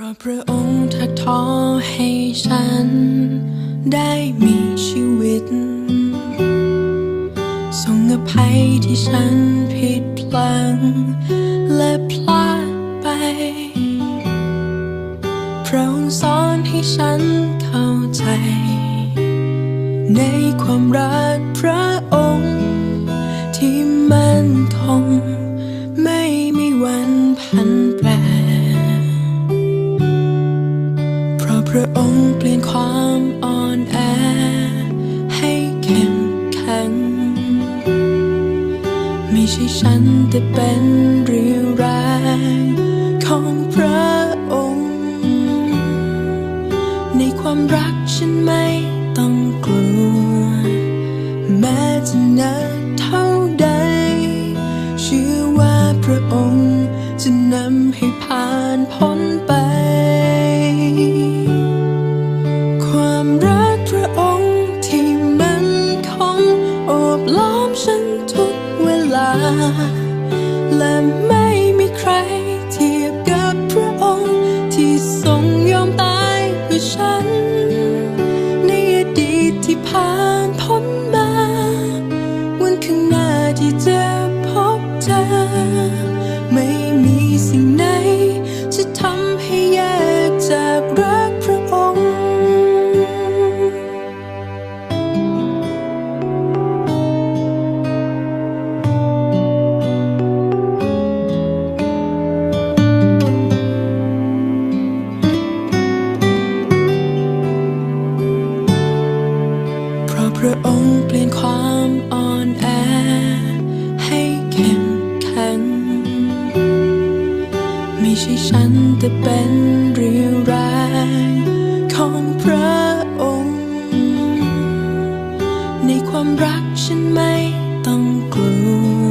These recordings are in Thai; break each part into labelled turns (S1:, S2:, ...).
S1: เพราะพระองค์ทักท้อให้ฉัน ได้มีชีวิต ทรงอภัยที่ฉันผิดพลัง และพลาดไป พระองค์สอนให้ฉันเข้าใจ ในความรักพระองค์ เปลี่ยนความอ่อนแอ ให้เข้มแข็ง ไม่ใช่ฉันแต่เป็นเรียวแรงของพระองค์ ในความรัก ของพระองค์ ในความรักฉันไม่ต้องกลัว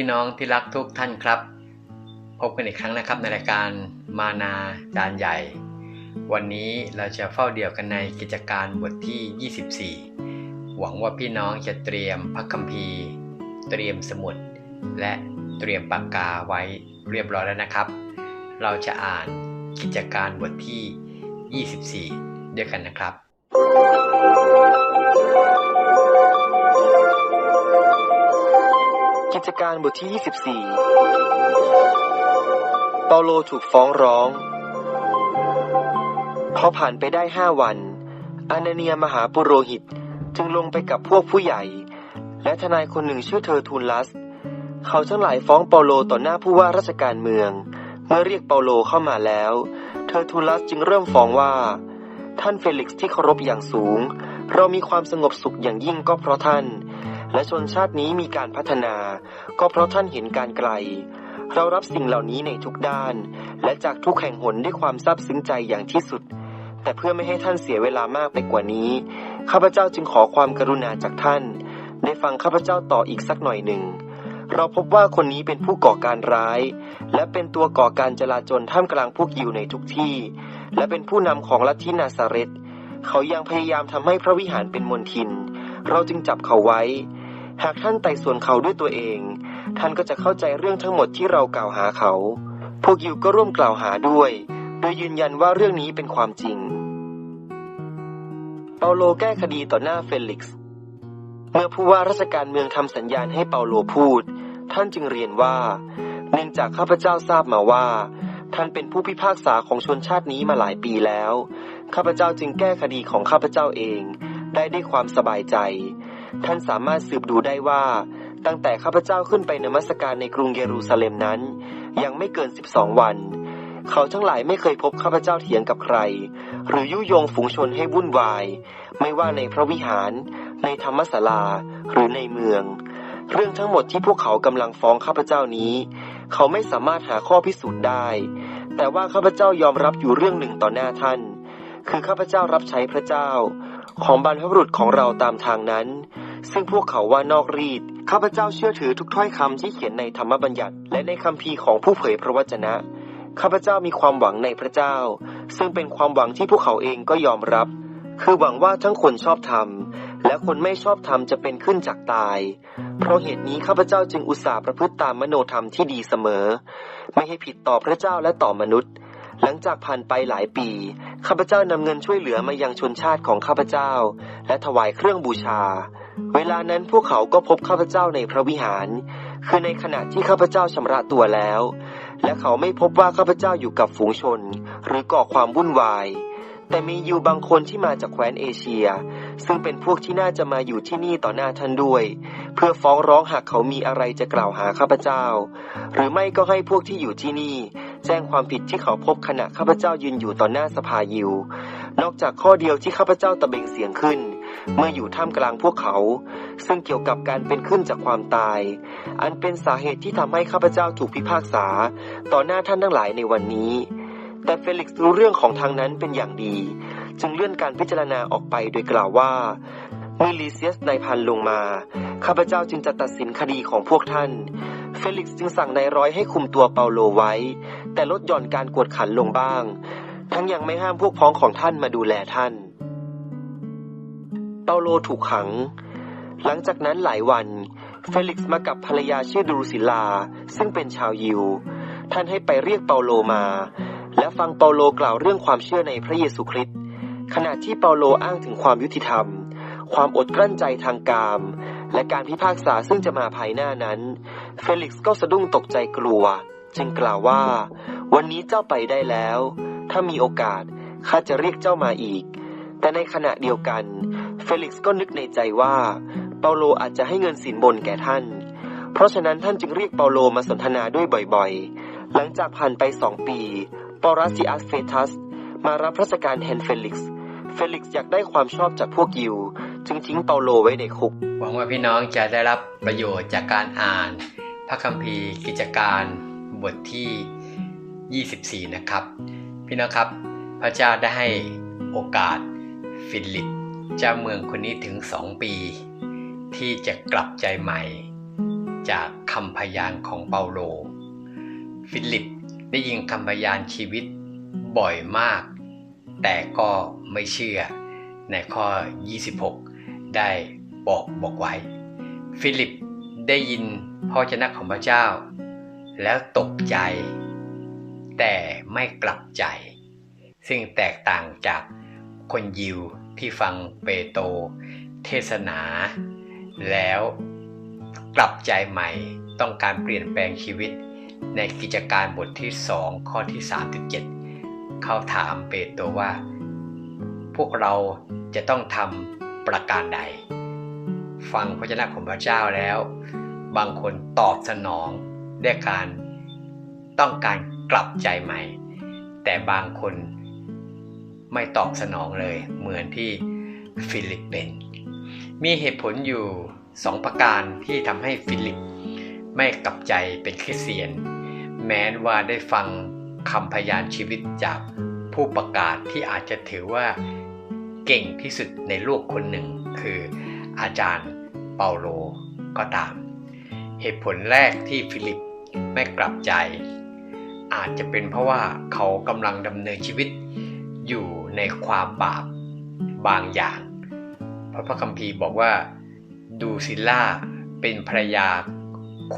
S1: พี่น้องที่รักทุกท่านค
S2: รับ พบกันอีกครั้งนะครับในรายการมานาจานใหญ่ วันนี้เราจะเฝ้าเดี่ยวกันในกิจการบทที่ 24 หวังว่าพี่น้องจะเตรียมพระคัมภีร์ เตรียมสมุด และเตรียมปากกาไว้เรียบร้อยแล้วนะครับ เราจะอ่านกิจการบทที่ 24 ด้วยกันนะครับ
S3: กิจการบทที่ 24 เปาโลถูกฟ้องร้อง พอผ่านไปได้ห้าวัน อานาเนียมหาปุโรหิตจึงลงไปกับพวกผู้ใหญ่ และทนายคนหนึ่งชื่อเธอทูลลัส เขาทั้งหลายฟ้องเปาโลต่อหน้าผู้ว่าราชการเมือง เมื่อเรียกเปาโลเข้ามาแล้ว เธอทูลลัสจึงเริ่มฟ้องว่า ท่านเฟลิกซ์ที่เคารพอย่างสูง เรามีความสงบสุขอย่างยิ่งก็เพราะท่าน และชนชาตินี้มีการพัฒนา ก็เพราะท่านเห็นการไกล เรารับสิ่งเหล่านี้ในทุกด้าน และจากทุกแห่งหนด้วยความซาบซึ้งใจอย่างที่สุด แต่เพื่อไม่ให้ท่านเสียเวลามากไปกว่านี้ ข้าพเจ้าจึงขอความกรุณาจากท่าน ได้ฟังข้าพเจ้าต่ออีกสักหน่อยหนึ่งเราพบว่าคนนี้เป็นผู้ก่อการร้าย และเป็นตัวก่อการจลาจลท่ามกลางพวกยิวในทุกที่ และเป็นผู้นำของลัทธินาซาเรตเขายังพยายามทำให้พระวิหารเป็นมลทิน เราจึงจับเขาไว้ หากท่านไต่สวนเขาด้วยตัวเอง ท่านก็จะเข้าใจเรื่องทั้งหมดที่เรากล่าวหาเขา พวกยิวก็ร่วมกล่าวหาด้วย โดยยืนยันว่าเรื่องนี้เป็นความจริง เปาโลแก้คดีต่อหน้าเฟลิกซ์ เมื่อผู้ว่าราชการเมืองทำสัญญาณให้เปาโลพูด ท่านจึงเรียนว่า เนื่องจากข้าพเจ้าทราบมาว่า ท่านเป็นผู้พิพากษาของชนชาตินี้มาหลายปีแล้ว ข้าพเจ้าจึงแก้คดีของข้าพเจ้าเอง ได้ด้วยความสบายใจ ท่านสามารถสืบดูได้ว่า ตั้งแต่ข้าพเจ้าขึ้นไปนมัสการในกรุงเยรูซาเล็มนั้น ยังไม่เกิน 12 วัน เขาทั้งหลายไม่เคยพบข้าพเจ้าเถียงกับใคร หรือยุยงฝูงชนให้วุ่นวาย ไม่ว่าในพระวิหาร ในธรรมศาลา หรือในเมือง เรื่องทั้งหมดที่พวกเขากำลังฟ้องข้าพเจ้านี้ เขาไม่สามารถหาข้อพิสูจน์ได้ แต่ว่าข้าพเจ้ายอมรับอยู่เรื่องหนึ่งต่อหน้าท่าน คือข้าพเจ้ารับใช้พระเจ้า ของบรรพบุรุษของเราตามทางนั้น ซึ่งพวกเขาว่านอกรีดข้าพเจ้าเชื่อถือทุกถ้อยคำที่เขียนในธรรมบัญญัติ และในคัมภีร์ของผู้เผยพระวจนะข้าพเจ้ามีความหวังในพระเจ้า ซึ่งเป็นความหวังที่พวกเขาเองก็ยอมรับ คือหวังว่าทั้งคนชอบธรรม และคนไม่ชอบธรรมจะเป็นขึ้นจากตาย เพราะเหตุนี้ข้าพเจ้าจึงอุตส่าห์ประพฤติตามมโนธรรมที่ดีเสมอ ไม่ให้ผิดต่อพระเจ้าและต่อมนุษย์ หลังจากผ่านไปหลายปี ข้าพเจ้านำเงินช่วยเหลือมายังชนชาติของข้าพเจ้า และถวายเครื่องบูชา เวลานั้นพวกเขาก็พบข้าพเจ้าในพระวิหาร คือในขณะที่ข้าพเจ้าชำระตัวแล้ว และเขาไม่พบว่าข้าพเจ้าอยู่กับฝูงชน หรือก่อความวุ่นวาย แต่มีอยู่บางคนที่มาจากแคว้นเอเชีย ซึ่งเป็นพวกที่น่าจะมาอยู่ที่นี่ต่อหน้าท่านด้วย เพื่อฟ้องร้องหากเขามีอะไรจะกล่าวหาข้าพเจ้า หรือไม่ก็ให้พวกที่อยู่ที่นี่ แจ้งความผิดที่เขาพบขณะข้าพเจ้ายืนอยู่ต่อหน้าสภายิวนอกจากข้อเดียวที่ข้าพเจ้าตะเบงเสียงขึ้น เมื่ออยู่ท่ามกลางพวกเขา ซึ่งเกี่ยวกับการเป็นขึ้นจากความตาย อันเป็นสาเหตุที่ทำให้ข้าพเจ้าถูกพิพากษา ต่อหน้าท่านทั้งหลายในวันนี้ แต่เฟลิกซ์รู้เรื่องของทางนั้นเป็นอย่างดี จึงเลื่อนการพิจารณาออกไปโดยกล่าวว่าเมื่อลีเซียสนายพันลงมา ข้าพเจ้าจึงจะตัดสินคดีของพวกท่าน เฟลิกซ์จึงสั่งนายร้อยให้คุมตัวเปาโลไว้ แต่ลดหย่อนการกวดขันลงบ้าง ทั้งยังไม่ห้ามพวกพ้องของท่านมาดูแลท่าน เปาโลถูกขัง หลังจากนั้นหลายวัน เฟลิกซ์มากับภรรยาชื่อดรูซิลา ซึ่งเป็นชาวยิว ท่านให้ไปเรียกเปาโลมา และฟังเปาโลกล่าวเรื่องความเชื่อในพระเยซูคริสต์ ขณะที่เปาโลอ้างถึงความยุติธรรม ความอดกลั้นใจทางกาม และการพิพากษาซึ่งจะมาภายหน้านั้น เฟลิกซ์ก็สะดุ้งตกใจกลัว จึงกล่าวว่า วันนี้เจ้าไปได้แล้ว ถ้ามีโอกาสข้าจะเรียกเจ้ามาอีก แต่ในขณะเดียวกัน เฟลิกซ์ก็นึกในใจว่า เปาโลอาจจะให้เงินสินบนแก่ท่าน เพราะฉะนั้นท่านจึงเรียกเปาโลมาสนทนาด้วยบ่อยๆ หลังจากผ่านไปสองปี ปอรัสซิอัสเฟทัส มารับราชการแทนเฟลิกซ์ เฟลิกซ์อยากได้ความชอบจากพวกยิว จึงทิ้งเปาโลไว้ในคุก
S2: หวังว่าพี่น้องจะได้รับประโยชน์จากการอ่าน พระคัมภีร์ กิจการบทที่ 24 นะครับ พี่น้องครับ พระเจ้าได้ให้โอกาสฟิลิปเจ้าเมืองคนนี้ถึงสองปี ที่จะกลับใจใหม่ จากคำพยานของเปาโล ฟิลิปได้ยินคำพยานชีวิตบ่อยมาก แต่ก็ไม่เชื่อในข้อ 26 ได้บอกบอกไว้ ฟิลิปได้ยินพระวจนะของพระเจ้า แล้วตกใจ แต่ไม่กลับใจ ซึ่งแตกต่างจากคนยิวที่ฟังเปโตเทศนา แล้วกลับใจใหม่ต้องการเปลี่ยนแปลงชีวิต ในกิจการบทที่ 2 ข้อที่ 37 เขาถามเปโตรว่า พวกเราจะต้องทำประการใด ฟังพระเจ้าของพระเจ้าแล้ว บางคนตอบสนองด้วยการต้องการกลับใจใหม่ แต่บางคนไม่ตอบสนองเลยเหมือนที่ฟิลิปเป็น มีเหตุผลอยู่สองประการที่ทำให้ฟิลิปไม่กลับใจเป็นคริสเตียน แม้ว่าได้ฟัง คำพยานชีวิตจากผู้ประกาศที่อาจจะถือว่าเก่งที่สุดในโลกคนหนึ่ง คืออาจารย์เปาโลก็ตาม เหตุผลแรกที่ฟิลิปไม่กลับใจ อาจจะเป็นเพราะว่าเขากำลังดำเนินชีวิตอยู่ในความบาปบางอย่าง เพราะพระคัมภีร์บอกว่าดูซิลล่าเป็นภรรยา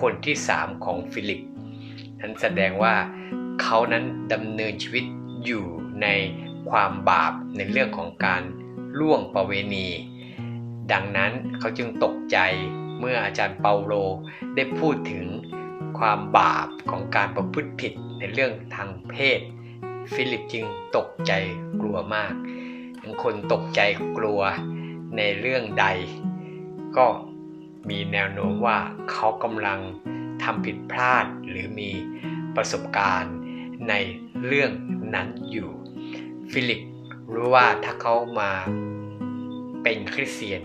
S2: คนที่สามของฟิลิป นั้นแสดงว่า เขานั้นดำเนินชีวิตอยู่ในความบาปในเรื่องของการล่วงประเวณี ดังนั้นเขาจึงตกใจเมื่ออาจารย์เปาโลได้พูดถึงความบาปของการประพฤติผิดในเรื่องทางเพศ ฟิลิปจึงตกใจกลัวมากคนตกใจกลัวในเรื่องใด ก็มีแนวโน้มว่าเขากำลังทำผิดพลาดหรือมีประสบการณ์ ในเรื่องนั้นอยู่ ฟิลิปรู้ว่าถ้าเขามาเป็นคริสเตียน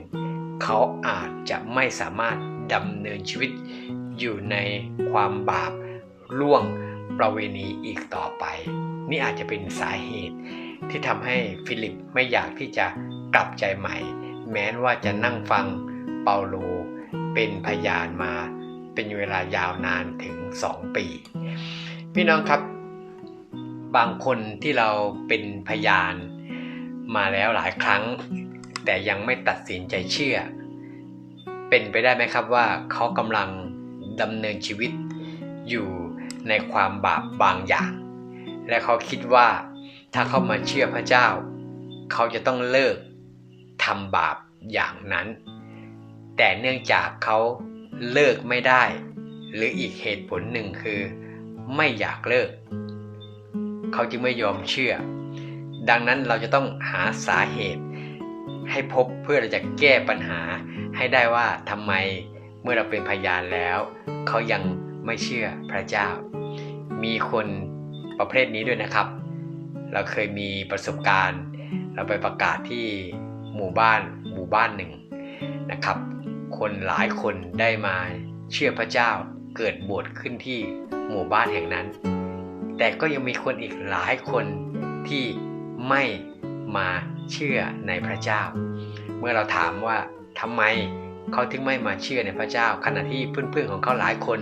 S2: เขาอาจจะไม่สามารถดำเนินชีวิตอยู่ในความบาปล่วงประเวณีอีกต่อไป นี่อาจจะเป็นสาเหตุ ที่ทำให้ฟิลิปไม่อยากที่จะกลับใจใหม่ แม้ว่าจะนั่งฟังเปาโลเป็นพยานมาเป็นเวลายาวนานถึง 2 ปี พี่น้องครับ บางคนที่เราเป็นพยานมาแล้วหลายครั้ง แต่ยังไม่ตัดสินใจเชื่อ เป็นไปได้ไหมครับว่าเขากำลังดำเนินชีวิตอยู่ในความบาปบางอย่าง และเขาคิดว่าถ้าเขามาเชื่อพระเจ้า เขาจะต้องเลิกทำบาปอย่างนั้น แต่เนื่องจากเขาเลิกไม่ได้ หรืออีกเหตุผลหนึ่งคือ ไม่อยากเลิก เขาจึงไม่ยอมเชื่อ ดังนั้นเราจะต้องหาสาเหตุ ให้พบเพื่อเราจะแก้ปัญหา ให้ได้ว่าทำไมเมื่อเราเป็นพยานแล้ว เขายังไม่เชื่อพระเจ้า มีคนประเภทนี้ด้วยนะครับ เราเคยมีประสบการณ์ เราไปประกาศที่หมู่บ้านหมู่บ้านหนึ่งนะครับ คนหลายคนได้มาเชื่อพระเจ้าเกิดโบสถ์ขึ้นที่หมู่บ้านแห่งนั้น แต่ก็ยังมีคนอีกหลายคนที่ไม่มาเชื่อในพระเจ้า เมื่อเราถามว่าทำไมเขาถึงไม่มาเชื่อในพระเจ้า ขณะที่เพื่อนๆของเขาหลายคน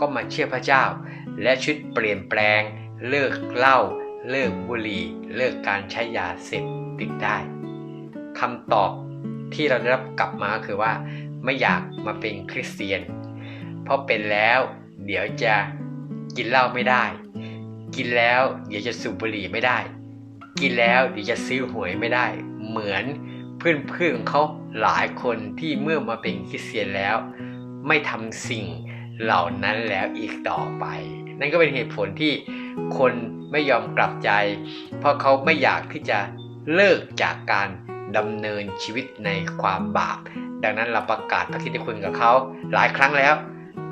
S2: ก็มาเชื่อพระเจ้า และชีวิตเปลี่ยนแปลง เลิกเหล้าเลิกบุหรี่ เลิกการใช้ยาเสพติดได้คำตอบที่เราได้รับกลับมาคือว่า ไม่อยากมาเป็นคริสเตียน เพราะเป็นแล้ว เดี๋ยวจะกินเหล้าไม่ได้ กินแล้วเดี๋ยวจะสูบบุหรี่ไม่ได้ กินแล้วเดี๋ยวจะซื้อหวยไม่ได้ เหมือนเพื่อนๆของเขาหลายคนที่เมื่อมาเป็นคริสเตียนแล้ว ไม่ทำสิ่งเหล่านั้นแล้วอีกต่อไป นั่นก็เป็นเหตุผลที่คนไม่ยอมกลับใจ เพราะเขาไม่อยากที่จะเลิกจากการดำเนินชีวิตในความบาป ดังนั้นเราประกาศพระคิดคุณกับเขาหลายครั้งแล้ว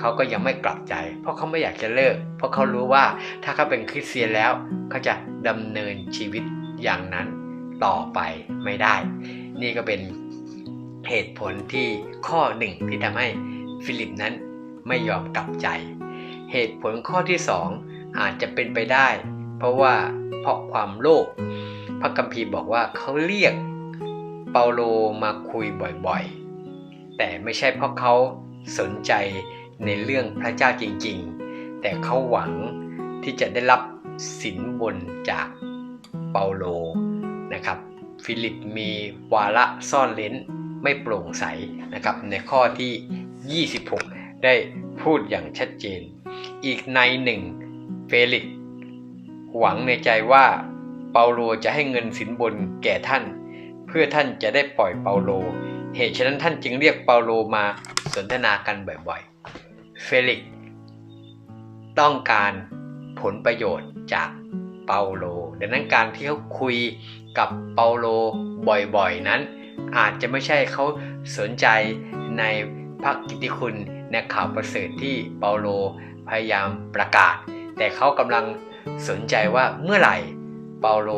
S2: เขาก็ยังไม่กลับใจ เพราะเขาไม่อยากจะเลิก เพราะเขารู้ว่าถ้าเขาเป็นคริสเตียนแล้วเขาจะดำเนินชีวิตอย่างนั้นต่อไปไม่ได้ นี่ก็เป็นเหตุผลที่ข้อหนึ่งที่ทำให้ฟิลิปนั้นไม่ยอมกลับใจ เหตุผลข้อที่สองอาจจะเป็นไปได้ เพราะว่าเพราะความโลภพระคัมภีร์บอกว่าเขาเรียกเปาโลมาคุยบ่อยๆ แต่ไม่ใช่เพราะเขาสนใจ ในเรื่องพระเจ้าจริง ๆ แต่เขาหวังที่จะได้รับสินบนจากเปาโลนะครับ ฟิลิปมีวาระซ่อนเลนไม่โปร่งใสนะครับในข้อที่ 26 ได้พูดอย่างชัดเจน อีกในหนึ่งเฟลิกหวังในใจว่าเปาโลจะให้เงินสินบนแก่ท่าน เพื่อท่านจะได้ปล่อยเปาโล เหตุฉะนั้นท่านจึงเรียกเปาโลมาสนทนากันบ่อยๆ เฟลิกต้องการผลประโยชน์จากเปาโลดังนั้นการที่เขาคุยกับเปาโลบ่อยๆนั้น อาจจะไม่ใช่เขาสนใจในพระกิติคุณในข่าวประเสริฐที่เปาโลพยายามประกาศ แต่เขากำลังสนใจว่าเมื่อไหร่เปาโล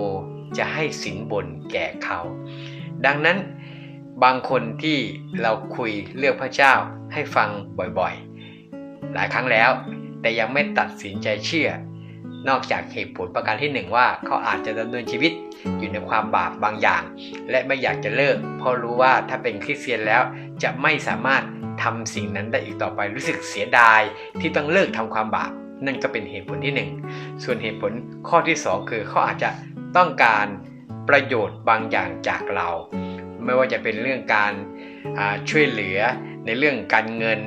S2: จะให้สินบนแก่เขา ดังนั้นบางคนที่เราคุยเรื่องพระเจ้าให้ฟังบ่อยๆ หลายครั้งแล้ว แต่ยังไม่ตัดสินใจเชื่อ นอกจากเหตุผลประการที่หนึ่งว่าเขาอาจจะดำเนินชีวิตอยู่ในความบาปบางอย่าง และไม่อยากจะเลิก เพราะรู้ว่าถ้าเป็นคริสเตียนแล้วจะไม่สามารถทำสิ่งนั้นได้อีกต่อไปรู้สึกเสียดายที่ต้องเลิกทำความบาป นั่นก็เป็นเหตุผลที่ 1 ส่วนเหตุผลข้อที่ 2 คือเขาอาจจะต้องการประโยชน์บางอย่างจากเรา ไม่ว่าจะเป็นเรื่องการช่วยเหลือในเรื่องการเงิน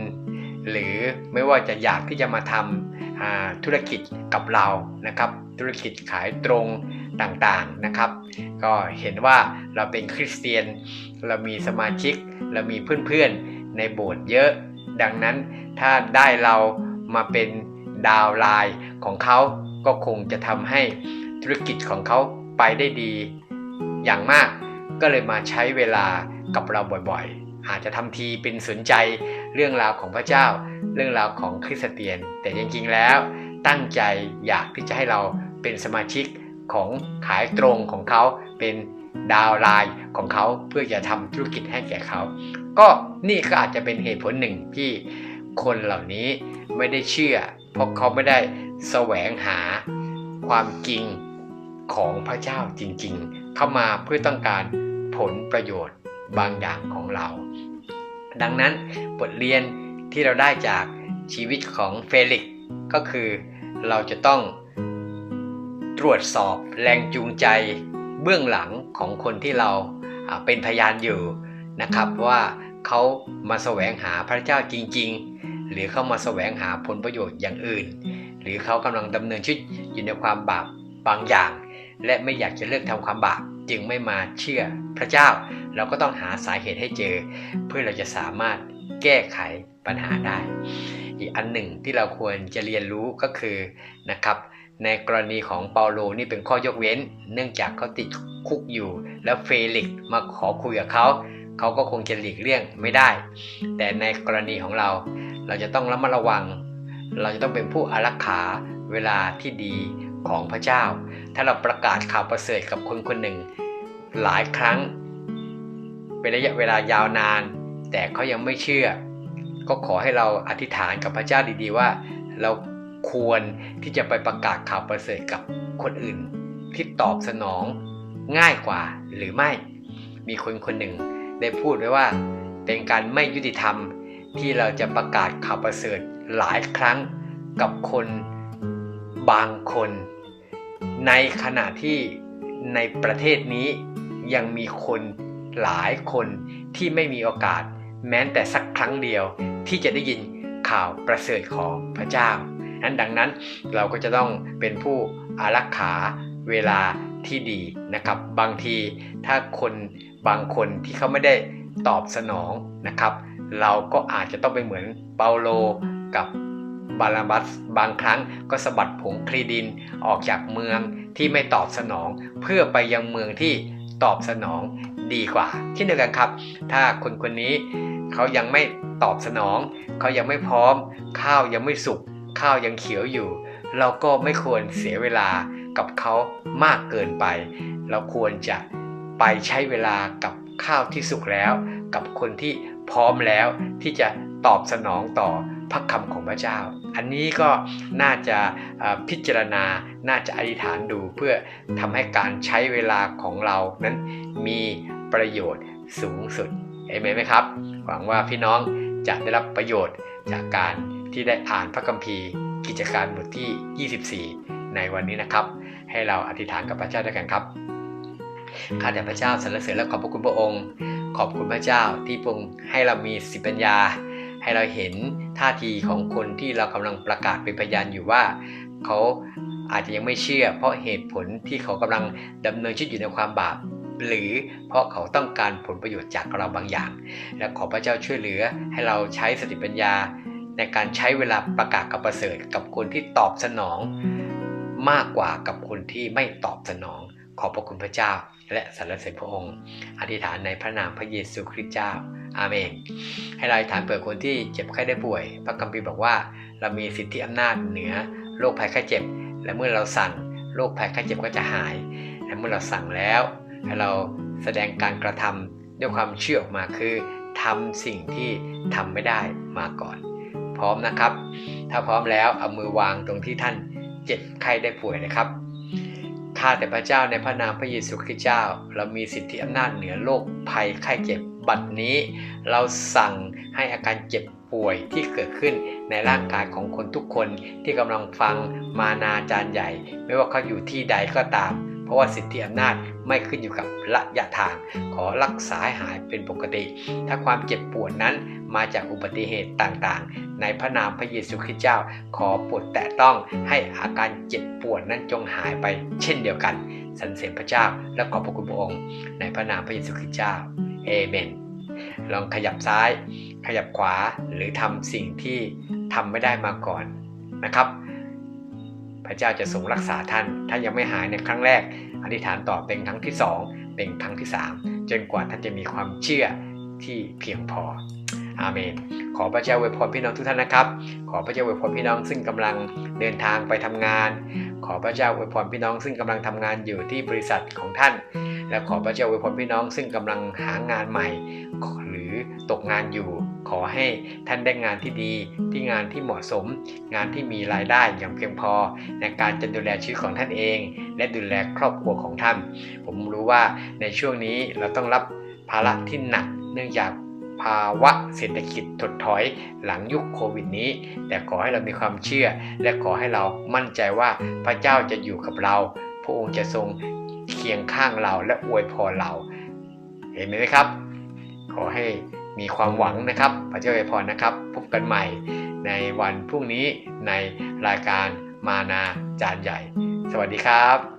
S2: หรือไม่ว่าจะอยากที่จะมาทำธุรกิจกับเรานะครับ ธุรกิจขายตรงต่างๆนะครับ ก็เห็นว่าเราเป็นคริสเตียน เรามีสมาชิก เรามีเพื่อนๆในโบสถ์เยอะ ดังนั้นถ้าได้เรามาเป็นดาวไลน์ของเขาก็คงจะทำให้ธุรกิจของเขาไปได้ดีอย่างมาก ก็เลยมาใช้เวลากับเราบ่อยๆ อาจจะทำทีเป็นสนใจเรื่องราวของพระเจ้า เรื่องราวของคริสเตียน แต่จริงๆแล้ว ตั้งใจอยากที่จะให้เราเป็นสมาชิกของขายตรงของเขาเป็นดาวไลน์ของเขาเพื่อจะทำธุรกิจให้แก่เขา ก็นี่ก็อาจจะเป็นเหตุผลหนึ่งที่คนเหล่านี้ไม่ได้เชื่อ เพราะเขาไม่ได้แสวงหาความจริงของพระเจ้าจริงๆ เข้ามาเพื่อต้องการผลประโยชน์ บางอย่างของเรา ดังนั้นบทเรียนที่เราได้จากชีวิตของเฟลิกก็คือเราจะต้องตรวจสอบแรงจูงใจเบื้องหลังของคนที่เราอ่าเป็นพยานอยู่นะครับว่าเขามาแสวงหาพระเจ้าจริง ๆ หรือเขามาแสวงหาผลประโยชน์อย่างอื่น หรือเขากำลังดำเนินชีวิตอยู่ในความบาปบางอย่าง และไม่อยากจะเลิกทำความบาป จึงไม่มาเชื่อพระเจ้า เราก็ต้องหาสาเหตุให้เจอ เพื่อเราจะสามารถแก้ไขปัญหาได้ อีกอันหนึ่งที่เราควรจะเรียนรู้ก็คือนะครับ ในกรณีของเปาโลนี่เป็นข้อยกเว้น เนื่องจากเขาติดคุกอยู่ แล้วเฟลิกมาขอคุยกับเขาเขาก็คงจะหลีกเลี่ยงไม่ได้ แต่ในกรณีของเรา เราจะต้องระมัดระวัง เราจะต้องเป็นผู้อารักขาเวลาที่ดีของพระเจ้า ถ้าเราประกาศข่าวประเสริฐกับคนคนหนึ่ง หลายครั้ง เป็นระยะเวลายาวนาน แต่เขายังไม่เชื่อ ก็ขอให้เราอธิษฐานกับพระเจ้าดีๆว่า เราควรที่จะไปประกาศข่าวประเสริฐกับคนอื่น ที่ตอบสนองง่ายกว่าหรือไม่ มีคนคนหนึ่งได้พูดไว้ว่า เป็นการไม่ยุติธรรมที่เราจะประกาศข่าวประเสริฐหลายครั้งกับคนบางคน ในขณะที่ในประเทศนี้ยังมีคนหลายคนที่ไม่มีโอกาส แม้แต่สักครั้งเดียว ที่จะได้ยินข่าวประเสริฐของพระเจ้านั้นดังนั้นเราก็จะต้องเป็นผู้อารักขาเวลาที่ดีนะครับ บางทีถ้าคนบางคนที่เขาไม่ได้ตอบสนองนะครับ เราก็อาจจะต้องไปเหมือนเปาโลกับ บาลาบัสบางครั้งก็สะบัดผงคลีดินออกจากเมืองที่ไม่ตอบสนอง เพื่อไปยังเมืองที่ตอบสนองดีกว่าเช่นเดียวกันครับ ถ้าคนคนนี้เขายังไม่ตอบสนอง เขายังไม่พร้อม ข้าวยังไม่สุกข้าวยังเขียวอยู่ เราก็ไม่ควรเสียเวลากับเขามากเกินไป เราควรจะไปใช้เวลากับข้าวที่สุกแล้ว กับคนที่พร้อมแล้วที่จะตอบสนองต่อ พระคำของพระเจ้า อันนี้ก็น่าจะพิจารณา น่าจะอธิษฐานดูเพื่อทำให้การใช้เวลาของเรานั้นมีประโยชน์สูงสุดเอเมนไหมครับ หวังว่าพี่น้องจะได้รับประโยชน์จากการที่ได้อ่านพระคัมภีร์ กิจการบทที่ 24 ในวันนี้นะครับ ให้เราอธิษฐานกับพระเจ้าด้วยกันครับข้าแต่พระเจ้าสรรเสริญและขอบพระคุณพระองค์ ขอบคุณพระเจ้าที่พระองค์ให้เรามีสิปัญญา ให้เราเห็น ท่าทีของคนที่เรากำลังประกาศเป็นพยานอยู่ว่าเขาอาจจะยังไม่เชื่อ เพราะเหตุผลที่เขากำลังดำเนินชีวิตอยู่ในความบาป หรือเพราะเขาต้องการผลประโยชน์จากเราบางอย่าง และขอพระเจ้าช่วยเหลือให้เราใช้สติปัญญา ในการใช้เวลาประกาศกับประเสริฐกับคนที่ตอบสนอง มากกว่ากับคนที่ไม่ตอบสนอง ขอบพระคุณพระเจ้า และสรรเสริญพระองค์ อธิษฐานในพระนามพระเยซูคริสต์เจ้า อาเมน ให้เราอธิษฐานเผื่อคนที่เจ็บไข้ได้ป่วย พระคัมภีร์บอกว่า เรามีสิทธิอำนาจเหนือโรคภัยไข้เจ็บ และเมื่อเราสั่งโรคภัยไข้เจ็บก็จะหาย และเมื่อเราสั่งแล้ว ให้เราแสดงการกระทำด้วยความเชื่อออกมาคือทำสิ่งที่ทำไม่ได้มาก่อน พร้อมนะครับ ถ้าพร้อมแล้วเอามือวางตรงที่ท่านเจ็บไข้ได้ป่วยนะครับ ข้าแต่พระเจ้าในพระนามพระเยซูคริสต์เจ้า เรามีสิทธิอำนาจเหนือโรคภัยไข้เจ็บบัดนี้ เราสั่งให้อาการเจ็บป่วยที่เกิดขึ้นในร่างกายของคนทุกคนที่กำลังฟังมานาจารย์ใหญ่ ไม่ว่าเขาอยู่ที่ใดก็ตาม เพราะว่าสิทธิอำนาจไม่ขึ้นอยู่กับระยะทาง ขอรักษาให้หายเป็นปกติ ถ้าความเจ็บปวดนั้นมาจากอุบัติเหตุต่างๆ ในพระนามพระเยซูคริสต์เจ้า ขอโปรดแตะต้องให้อาการเจ็บปวดนั้นจงหายไปเช่นเดียวกันสรรเสริญพระเจ้า และขอบพระคุณพระองค์ ในพระนามพระเยซูคริสต์เจ้าเอเมนลองขยับซ้าย ขยับขวาหรือทำสิ่งที่ทำไม่ได้มาก่อนนะครับ พระเจ้าจะทรงรักษาท่าน ถ้ายังไม่หายในครั้งแรก อธิษฐานต่อเป็นครั้งที่2เป็นครั้งที่3จนกว่าท่านจะมีความเชื่อที่เพียงพออาเมน ขอพระเจ้าอวยพรพี่น้องทุกท่านนะครับ ขอพระเจ้าอวยพรพี่น้องซึ่งกำลังเดินทางไปทำงาน ขอพระเจ้าอวยพรพี่น้องซึ่งกำลังทำงานอยู่ที่บริษัทของท่าน และขอพระเจ้าอวยพรพี่น้องซึ่งกำลังหางานใหม่ หรือตกงานอยู่ ขอให้ท่านได้งานที่ดีที่งานที่เหมาะสม งานที่มีรายได้อย่างเพียงพอ ในการจะดูแลชีวิตของท่านเอง และดูแลครอบครัวของท่าน ผมรู้ว่าในช่วงนี้เราต้องรับภาระที่หนัก เนื่องจากภาวะเศรษฐกิจถดถอยหลังยุคโควิดนี้ แต่ขอให้เรามีความเชื่อ และขอให้เรามั่นใจว่าพระเจ้าจะอยู่กับเรา พระองค์จะทรงเคียงข้างเราและอวยพรเรา เห็นไหมครับ ขอให้ มีความหวังนะครับพระเจ้าอวยพรนะครับ พบกันใหม่ในวันพรุ่งนี้ในรายการมานาจานใหญ่ สวัสดีครับ